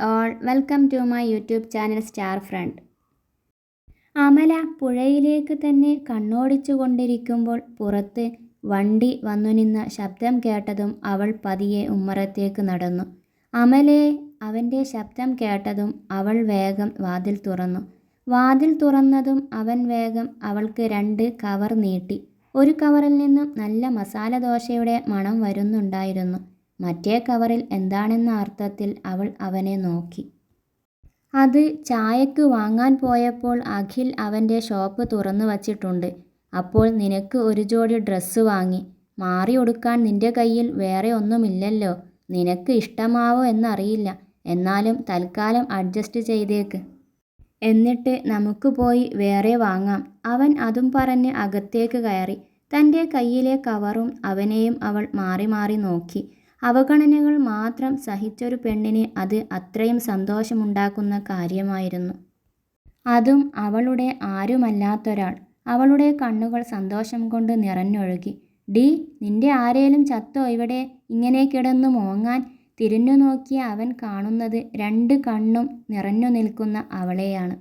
All welcome to my YouTube channel star friend Amala പുഴയിലേക്ക് തന്നെ കണ്ണോടിച്ചു കൊണ്ടിരിക്കുമ്പോൾ പുറത്ത് വണ്ടി വന്നു നിന്ന ശബ്ദം കേട്ടതും അവൾ പതിയെ ഉമ്മറത്തേക്ക് നടന്നു. അമലയെ അവന്റെ ശബ്ദം കേട്ടതും അവൾ വേഗം വാതിൽ തുറന്നു. വാതിൽ തുറന്നതും അവൻ വേഗം അവൾക്ക് രണ്ട് കവർ നീട്ടി. ഒരു കവറിൽ നിന്നും നല്ല മസാല ദോശയുടെ മണം വരുന്നുണ്ടായിരുന്നു. മറ്റേ കവറിൽ എന്താണെന്ന അർത്ഥത്തിൽ അവൾ അവനെ നോക്കി. അത് ചായക്ക് വാങ്ങാൻ പോയപ്പോൾ അഖിൽ അവന്റെ ഷോപ്പ് തുറന്നു വച്ചിട്ടുണ്ട്. അപ്പോൾ നിനക്ക് ഒരു ജോഡി ഡ്രസ്സ് വാങ്ങി. മാറി ഉടുക്കാൻ നിന്റെ കയ്യിൽ വേറെ ഒന്നുമില്ലല്ലോ. നിനക്ക് ഇഷ്ടമാവോ എന്നറിയില്ല. എന്നാലും തൽക്കാലം അഡ്ജസ്റ്റ് ചെയ്തേക്ക്. എന്നിട്ട് നമുക്ക് പോയി വേറെ വാങ്ങാം. അവൻ അതും പറഞ്ഞ് അകത്തേക്ക് കയറി. തന്റെ കയ്യിലെ കവറും അവനെയും അവൾ മാറി മാറി നോക്കി. അവഗണനകൾ മാത്രം സഹിച്ചൊരു പെണ്ണിന് അത് അത്രയും സന്തോഷമുണ്ടാക്കുന്ന കാര്യമായിരുന്നു. അതും അവളുടെ ആരുമല്ലാത്തൊരാൾ. അവളുടെ കണ്ണുകൾ സന്തോഷം കൊണ്ട് നിറഞ്ഞൊഴുകി. ഡി നിന്റെ ആരേലും ചത്തോ ഇവിടെ? ഇങ്ങനെ കിടന്നു മോങ്ങാൻ തിരിഞ്ഞു നോക്കിയ അവൻ കാണുന്നത് രണ്ട് കണ്ണും നിറഞ്ഞു നിൽക്കുന്ന അവളെയാണ്.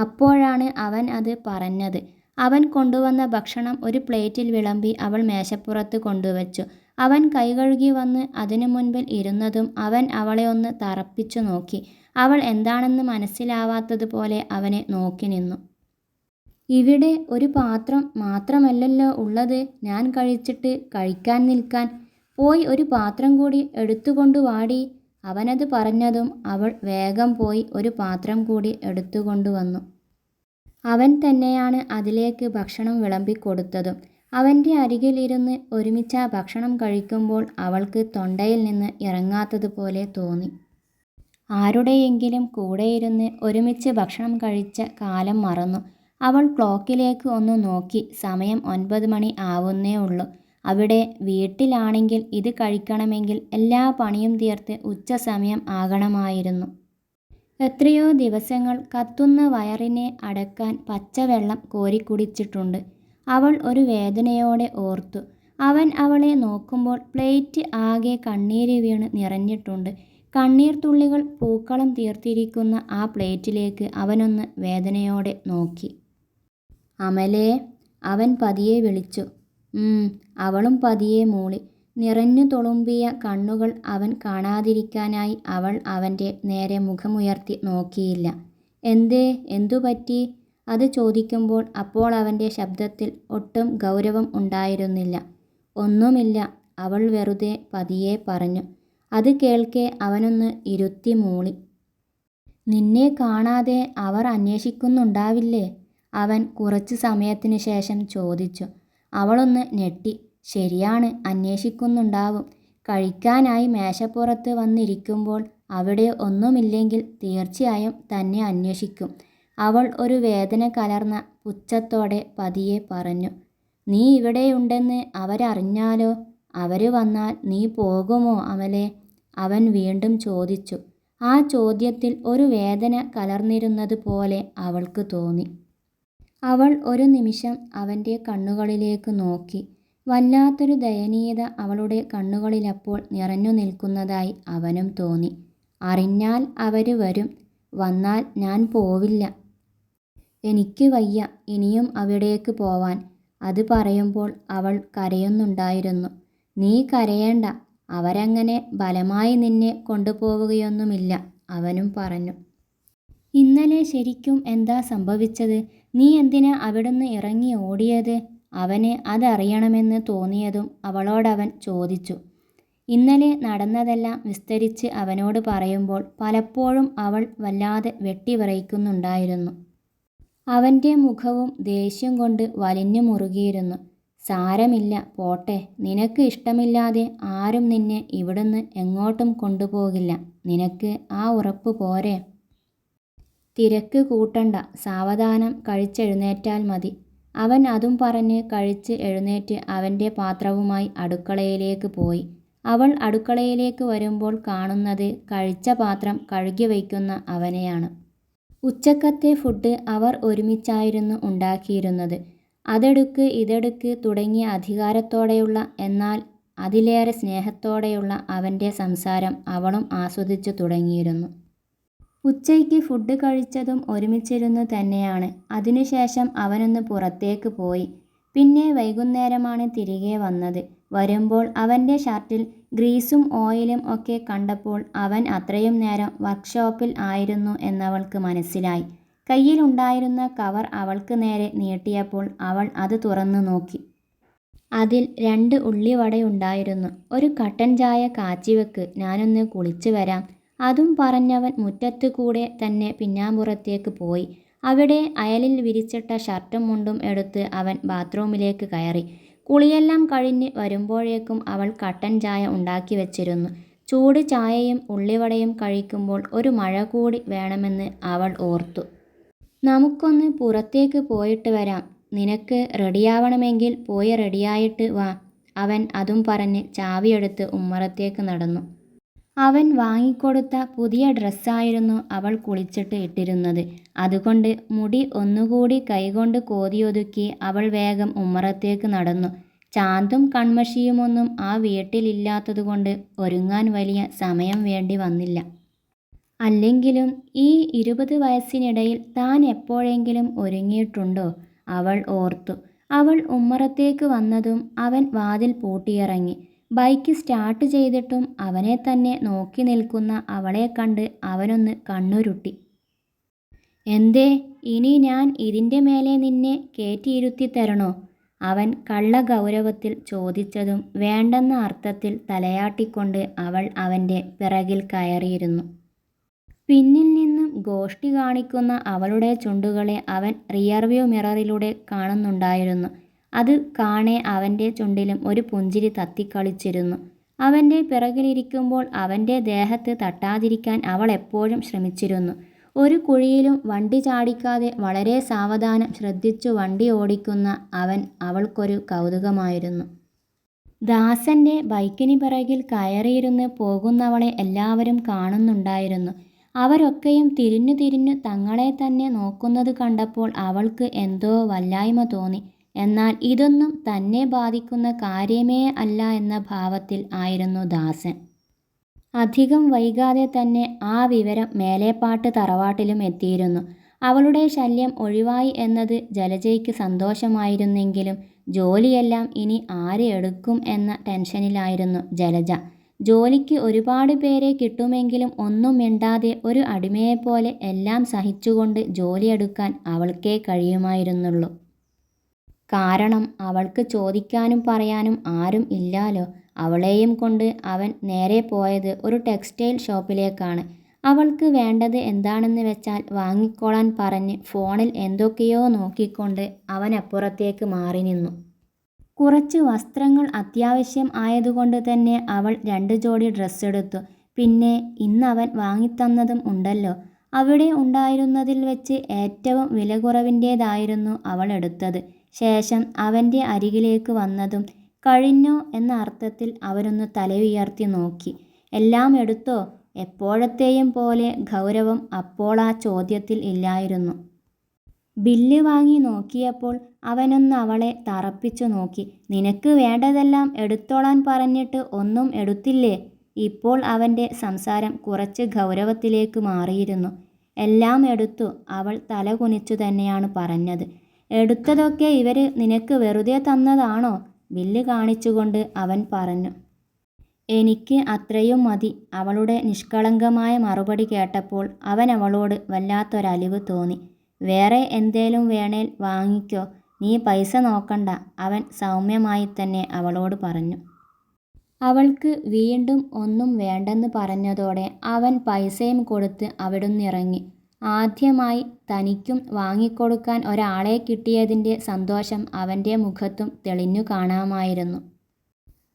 അപ്പോഴാണ് അവൻ അത് പറഞ്ഞത്. അവൻ കൊണ്ടുവന്ന ഭക്ഷണം ഒരു പ്ലേറ്റിൽ വിളമ്പി അവൾ മേശപ്പുറത്ത് കൊണ്ടുവച്ചു. അവൻ കൈകഴുകി വന്ന് അതിനു മുൻപിൽ ഇരുന്നതും അവൻ അവളെ ഒന്ന് തറപ്പിച്ചു നോക്കി. അവൾ എന്താണെന്ന് മനസ്സിലാവാത്തതുപോലെ അവനെ നോക്കി നിന്നു. ഇവിടെ ഒരു പാത്രം മാത്രമല്ലല്ലോ ഉള്ളത്. ഞാൻ കഴിച്ചിട്ട് കഴിക്കാൻ നിൽക്കാൻ. പോയി ഒരു പാത്രം കൂടി എടുത്തുകൊണ്ട് വാടി. അവനത് പറഞ്ഞതും അവൾ വേഗം പോയി ഒരു പാത്രം കൂടി എടുത്തുകൊണ്ടുവന്നു അവൻ തന്നെയാണ് അതിലേക്ക് ഭക്ഷണം വിളമ്പിക്കൊടുത്തതും. അവന്റെ അരികിലിരുന്ന് ഒരുമിച്ച ഭക്ഷണം കഴിക്കുമ്പോൾ അവൾക്ക് തൊണ്ടയിൽ നിന്ന് ഇറങ്ങാത്തതുപോലെ തോന്നി. ആരുടെയെങ്കിലും കൂടെയിരുന്ന് ഒരുമിച്ച് ഭക്ഷണം കഴിച്ച കാലം മറന്നു. അവൾ ക്ലോക്കിലേക്ക് ഒന്ന് നോക്കി. സമയം ഒൻപത് മണി ആവുന്നേ ഉള്ളൂ. അവിടെ വീട്ടിലാണെങ്കിൽ ഇത് കഴിക്കണമെങ്കിൽ എല്ലാ പണിയും തീർത്ത് ഉച്ച സമയം ആകണമായിരുന്നു. എത്രയോ ദിവസങ്ങൾ കത്തുന്ന വയറിനെ അടക്കാൻ പച്ചവെള്ളം കോരിക്കുടിച്ചിട്ടുണ്ട് അവൾ ഒരു വേദനയോടെ ഓർത്തു. അവൻ അവളെ നോക്കുമ്പോൾ പ്ലേറ്റ് ആകെ കണ്ണീര് വീണ് നിറഞ്ഞിട്ടുണ്ട്. കണ്ണീർ തുള്ളികൾ പൂക്കളം തീർത്തിരിക്കുന്ന ആ പ്ലേറ്റിലേക്ക് അവനൊന്ന് വേദനയോടെ നോക്കി. അമലേ അവൻ പതിയെ വിളിച്ചു. അവളും പതിയെ മൂളി. നിറഞ്ഞു തുളുമ്പിയ കണ്ണുകൾ അവൻ കാണാതിരിക്കാനായി അവൾ അവന്റെ നേരെ മുഖമുയർത്തി നോക്കിയില്ല. എന്തേ? എന്തു പറ്റി അത് ചോദിക്കുമ്പോൾ അപ്പോൾ അവന്റെ ശബ്ദത്തിൽ ഒട്ടും ഗൗരവം ഉണ്ടായിരുന്നില്ല. ഒന്നുമില്ല അവൾ വെറുതെ പതിയെ പറഞ്ഞു അത് കേൾക്കെ അവനൊന്ന് ഇരുത്തി മൂളി. നിന്നെ കാണാതെ അവർ അന്വേഷിക്കുന്നുണ്ടാവില്ലേ? അവൻ കുറച്ച് സമയത്തിന് ശേഷം ചോദിച്ചു. അവളൊന്ന് ഞെട്ടി ശരിയാണ് അന്വേഷിക്കുന്നുണ്ടാവും. കഴിക്കാനായി മേശപ്പുറത്ത് വന്നിരിക്കുമ്പോൾ അവിടെ ഒന്നുമില്ലെങ്കിൽ തീർച്ചയായും തന്നെ അന്വേഷിക്കും. അവൾ ഒരു വേദന കലർന്ന പുച്ഛത്തോടെ പതിയെ പറഞ്ഞു നീ ഇവിടെയുണ്ടെന്ന് അവരറിഞ്ഞാലോ? അവർ വന്നാൽ നീ പോകുമോ അവലെ അവൻ വീണ്ടും ചോദിച്ചു. ആ ചോദ്യത്തിൽ ഒരു വേദന കലർന്നിരുന്നതുപോലെ അവൾക്ക് തോന്നി. അവൾ ഒരു നിമിഷം അവന്റെ കണ്ണുകളിലേക്ക് നോക്കി. വല്ലാത്തൊരു ദയനീയത അവളുടെ കണ്ണുകളിലപ്പോൾ നിറഞ്ഞു നിൽക്കുന്നതായി അവനും തോന്നി. അറിഞ്ഞാൽ അവർ വരും. വന്നാൽ ഞാൻ പോവില്ല. എനിക്ക് വയ്യ ഇനിയും അവിടേക്ക് പോവാൻ. അത് പറയുമ്പോൾ അവൾ കരയുന്നുണ്ടായിരുന്നു. നീ കരയേണ്ട. അവരങ്ങനെ ബലമായി നിന്നെ കൊണ്ടുപോവുകയൊന്നുമില്ല അവനും പറഞ്ഞു. ഇന്നലെ ശരിക്കും എന്താ സംഭവിച്ചത്? നീ എന്തിനാ അവിടുന്ന് ഇറങ്ങി ഓടിയത്? അവന് അതറിയണമെന്ന് തോന്നിയതും അവളോടവൻ ചോദിച്ചു. ഇന്നലെ നടന്നതെല്ലാം വിസ്തരിച്ച് അവനോട് പറയുമ്പോൾ പലപ്പോഴും അവൾ വല്ലാതെ വെട്ടിവിറയ്ക്കുന്നുണ്ടായിരുന്നു അവന്റെ മുഖവും ദേഷ്യം കൊണ്ട് വലിഞ്ഞു മുറുകിയിരുന്നു. സാരമില്ല പോട്ടെ. നിനക്ക് ഇഷ്ടമില്ലാതെ ആരും നിന്നെ ഇവിടുന്ന് എങ്ങോട്ടും കൊണ്ടുപോകില്ല. നിനക്ക് ആ ഉറപ്പ് പോരെ. തിരക്ക് കൂട്ടണ്ട. സാവധാനം കഴിച്ചെഴുന്നേറ്റാൽ മതി. അവൻ അതും പറഞ്ഞ് കഴിച്ച് എഴുന്നേറ്റ് അവന്റെ പാത്രവുമായി അടുക്കളയിലേക്ക് പോയി. അവൾ അടുക്കളയിലേക്ക് വരുമ്പോൾ കാണുന്നത് കഴിച്ച പാത്രം കഴുകി വയ്ക്കുന്ന അവനെയാണ്. ഉച്ചക്കത്തെ ഫുഡ് അവർ ഒരുമിച്ചായിരുന്നു ഉണ്ടാക്കിയിരുന്നത് അതെടുക്ക് ഇതെടുക്ക് തുടങ്ങിയ അധികാരത്തോടെയുള്ള എന്നാൽ അതിലേറെ സ്നേഹത്തോടെയുള്ള അവന്റെ സംസാരം അവളും ആസ്വദിച്ചു തുടങ്ങിയിരുന്നു. ഉച്ചയ്ക്ക് ഫുഡ് കഴിച്ചതും ഒരുമിച്ചിരുന്ന് തന്നെയാണ്. അതിനുശേഷം അവനൊന്ന് പുറത്തേക്ക് പോയി. പിന്നെ വൈകുന്നേരമാണ് തിരികെ വന്നത്. വരുമ്പോൾ അവന്റെ ഷർട്ടിൽ ഗ്രീസും ഓയിലും ഒക്കെ കണ്ടപ്പോൾ അവൻ അത്രയും നേരം വർക്ക്ഷോപ്പിൽ ആയിരുന്നു എന്നവൾക്ക് മനസ്സിലായി. കയ്യിലുണ്ടായിരുന്ന കവർ അവൾക്ക് നേരെ നീട്ടിയപ്പോൾ അവൾ അത് തുറന്നു നോക്കി. അതിൽ രണ്ട് ഉള്ളിവടയുണ്ടായിരുന്നു. "ഒരു കട്ടൻ ചായ കാച്ചിവെക്ക്, ഞാനൊന്ന് കുളിച്ചു വരാം. " അതും പറഞ്ഞവൻ മുറ്റത്തു കൂടെ തന്നെ പിന്നാമ്പുറത്തേക്ക് പോയി. അവിടെ അയലിൽ വിരിച്ചിട്ട ഷർട്ടും മുണ്ടും എടുത്ത് അവൻ ബാത്റൂമിലേക്ക് കയറി. കുളിയെല്ലാം കഴിഞ്ഞ് വരുമ്പോഴേക്കും അവൾ കട്ടൻ ചായ ഉണ്ടാക്കി വെച്ചിരുന്നു. ചൂട് ചായയും ഉള്ളിവടയും കഴിക്കുമ്പോൾ ഒരു മഴ കൂടി വേണമെന്ന് അവൾ ഓർത്തു. "നമുക്കൊന്ന് പുറത്തേക്ക് പോയിട്ട് വരാം. നിനക്ക് റെഡിയാവണമെങ്കിൽ പോയി റെഡിയായിട്ട് വാ. " അവൻ അതും പറഞ്ഞ് ചാവിയെടുത്ത് ഉമ്മറത്തേക്ക് നടന്നു. അവൻ വാങ്ങിക്കൊടുത്ത പുതിയ ഡ്രസ്സായിരുന്നു അവൾ കുളിച്ചിട്ട് ഇട്ടിരുന്നത്. അതുകൊണ്ട് മുടി ഒന്നുകൂടി കൈകൊണ്ട് കോതിയൊതുക്കി അവൾ വേഗം ഉമ്മറത്തേക്ക് നടന്നു. ചാന്തും കൺമഷിയുമൊന്നും ആ വീട്ടിലില്ലാത്തതുകൊണ്ട് ഒരുങ്ങാൻ വലിയ സമയം വേണ്ടി വന്നില്ല. അല്ലെങ്കിലും ഈ ഇരുപത് വയസ്സിനിടയിൽ താൻ എപ്പോഴെങ്കിലും ഒരുങ്ങിയിട്ടുണ്ടോ? അവൾ ഓർത്തു. അവൾ ഉമ്മറത്തേക്ക് വന്നതും അവൻ വാതിൽ പൂട്ടിയിറങ്ങി. ബൈക്ക് സ്റ്റാർട്ട് ചെയ്തിട്ടും അവനെ തന്നെ നോക്കി നിൽക്കുന്ന അവളെ കണ്ട് അവനൊന്ന് കണ്ണുരുട്ടി. "എന്തേ, ഇനി ഞാൻ ഇതിന്റെ മേലെ നിന്നെ കയറ്റിയിരുത്തി തരണോ " അവൻ കള്ള ഗൗരവത്തിൽ ചോദിച്ചതും വേണ്ടെന്ന അർത്ഥത്തിൽ തലയാട്ടിക്കൊണ്ട് അവൾ അവന്റെ പിറകിൽ കയറിയിരുന്നു. പിന്നിൽ നിന്നും ഗോഷ്ടി കാണിക്കുന്ന അവളുടെ ചുണ്ടുകളെ അവൻ റിയർവ്യൂ മിററിലൂടെ കാണുന്നുണ്ടായിരുന്നു. അത് കാണെ അവന്റെ ചുണ്ടിലും ഒരു പുഞ്ചിരി തത്തിക്കളിച്ചിരുന്നു. അവന്റെ പിറകിലിരിക്കുമ്പോൾ അവന്റെ ദേഹത്ത് തട്ടാതിരിക്കാൻ അവൾ എപ്പോഴും ശ്രമിച്ചിരുന്നു. ഒരു കുഴിയിലും വണ്ടി ചാടിക്കാതെ വളരെ സാവധാനം ശ്രദ്ധിച്ചു വണ്ടി ഓടിക്കുന്ന അവൻ അവൾക്കൊരു കൗതുകമായിരുന്നു. ദാസന്റെ ബൈക്കിന് പിറകിൽ കയറിയിരുന്ന് പോകുന്നവളെ എല്ലാവരും കാണുന്നുണ്ടായിരുന്നു. അവരൊക്കെയും തിരിഞ്ഞു തിരിഞ്ഞു തങ്ങളെ തന്നെ നോക്കുന്നത് കണ്ടപ്പോൾ അവൾക്ക് എന്തോ വല്ലായ്മ തോന്നി. എന്നാൽ ഇതൊന്നും തന്നെ ബാധിക്കുന്ന കാര്യമേ അല്ല എന്ന ഭാവത്തിൽ ആയിരുന്നു ദാസൻ. അധികം വൈകാതെ തന്നെ ആ വിവരം മേലേപ്പാട്ട് തറവാട്ടിലും എത്തിയിരുന്നു. അവളുടെ ശല്യം ഒഴിവായി എന്നത് ജലജയ്ക്ക് സന്തോഷമായിരുന്നെങ്കിലും ജോലിയെല്ലാം ഇനി ആര് എടുക്കും എന്ന ടെൻഷനിലായിരുന്നു ജലജ. ജോലിക്ക് ഒരുപാട് പേരെ കിട്ടുമെങ്കിലും ഒന്നും മിണ്ടാതെ ഒരു അടിമയെപ്പോലെ എല്ലാം സഹിച്ചുകൊണ്ട് ജോലിയെടുക്കാൻ അവൾക്കേ കഴിയുമായിരുന്നുള്ളൂ. കാരണം അവൾക്ക് ചോദിക്കാനും പറയാനും ആരും ഇല്ലാലോ. അവളെയും കൊണ്ട് അവൻ നേരെ പോയത് ഒരു ടെക്സ്റ്റൈൽ ഷോപ്പിലേക്കാണ്. അവൾക്ക് വേണ്ടത് എന്താണെന്ന് വെച്ചാൽ വാങ്ങിക്കോളാൻ പറഞ്ഞ് ഫോണിൽ എന്തൊക്കെയോ നോക്കിക്കൊണ്ട് അവൻ അപ്പുറത്തേക്ക് മാറി നിന്നു കുറച്ച് വസ്ത്രങ്ങൾ അത്യാവശ്യം ആയതുകൊണ്ട് തന്നെ അവൾ രണ്ട് ജോഡി ഡ്രസ്സ് എടുത്തു പിന്നെ ഇന്ന് അവൻ വാങ്ങിത്തന്നതും ഉണ്ടല്ലോ. അവിടെ ഉണ്ടായിരുന്നതിൽ വെച്ച് ഏറ്റവും വില കുറവിന്റേതായിരുന്നു അവൾ എടുത്തത്. ശേഷം അവന്റെ അരികിലേക്ക് വന്നതും "കഴിഞ്ഞോ? " എന്ന അർത്ഥത്തിൽ അവനൊന്ന് തലയുയർത്തി നോക്കി. "എല്ലാം എടുത്തോ? " എപ്പോഴത്തെയും പോലെ ഗൗരവം അപ്പോൾ ആ ചോദ്യത്തിൽ ഇല്ലായിരുന്നു. ബില്ല് വാങ്ങി നോക്കിയപ്പോൾ അവനൊന്ന് അവളെ തറപ്പിച്ചു നോക്കി. "നിനക്ക് വേണ്ടതെല്ലാം എടുത്തോളാൻ പറഞ്ഞിട്ട് ഒന്നും എടുത്തില്ലേ? " ഇപ്പോൾ അവന്റെ സംസാരം കുറച്ച് ഗൗരവത്തിലേക്ക് മാറിയിരുന്നു. "എല്ലാം എടുത്തു. " അവൾ തലകുനിച്ചു തന്നെയാണ് പറഞ്ഞത്. "എടുത്തതൊക്കെ ഇവർ നിനക്ക് വെറുതെ തന്നതാണോ? " ബില്ല് കാണിച്ചുകൊണ്ട് അവൻ പറഞ്ഞു. "എനിക്ക് അത്രയും മതി. " അവളുടെ നിഷ്കളങ്കമായ മറുപടി കേട്ടപ്പോൾ അവൻ അവളോട് വല്ലാത്തൊരലിവ് തോന്നി. "വേറെ എന്തേലും വേണേൽ വാങ്ങിക്കോ. നീ പൈസ നോക്കണ്ട. " അവൻ സൗമ്യമായി തന്നെ അവളോട് പറഞ്ഞു. അവൾക്ക് വീണ്ടും ഒന്നും വേണ്ടെന്ന് പറഞ്ഞതോടെ അവൻ പൈസയും കൊടുത്ത് അവിടുന്നിറങ്ങി. ആദ്യമായി തനിക്കും വാങ്ങിക്കൊടുക്കാൻ ഒരാളെ കിട്ടിയതിന്റെ സന്തോഷം അവന്റെ മുഖത്തും തെളിഞ്ഞു കാണാമായിരുന്നു.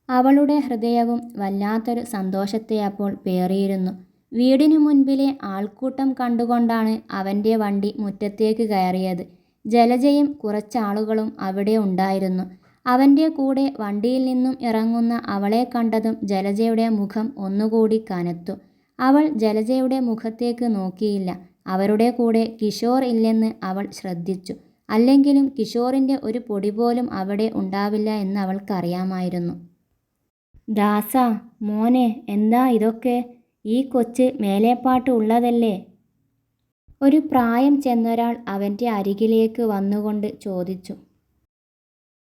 അവളുടെ ഹൃദയവും വല്ലാത്തൊരു സന്തോഷത്തെ അപ്പോൾ പേറിയിരുന്നു. വീടിനു മുൻപിലെ ആൾക്കൂട്ടം കണ്ടുകൊണ്ടാണ് അവന്റെ വണ്ടി മുറ്റത്തേക്ക് കയറിയത്. ജലജയും കുറച്ചാളുകളും അവിടെ ഉണ്ടായിരുന്നു. അവന്റെ കൂടെ വണ്ടിയിൽ നിന്നും ഇറങ്ങുന്ന അവളെ കണ്ടതും ജലജയുടെ മുഖം ഒന്നുകൂടി കനത്തു. അവൾ ജലജയുടെ മുഖത്തേക്ക് നോക്കിയില്ല. അവരുടെ കൂടെ കിഷോർ ഇല്ലെന്ന് അവൾ ശ്രദ്ധിച്ചു. അല്ലെങ്കിലും കിഷോറിന്റെ ഒരു പൊടി പോലും അവിടെ ഉണ്ടാവില്ല എന്ന് അവൾക്കറിയാമായിരുന്നു. ദാസ മോനെ എന്താ ഇതൊക്കെ? ഈ കൊച്ച് മേലേപ്പാട്ട് ഉള്ളതല്ലേ? ഒരു പ്രായം ചെന്നൊരാൾ അവന്റെ അരികിലേക്ക് വന്നുകൊണ്ട് ചോദിച്ചു.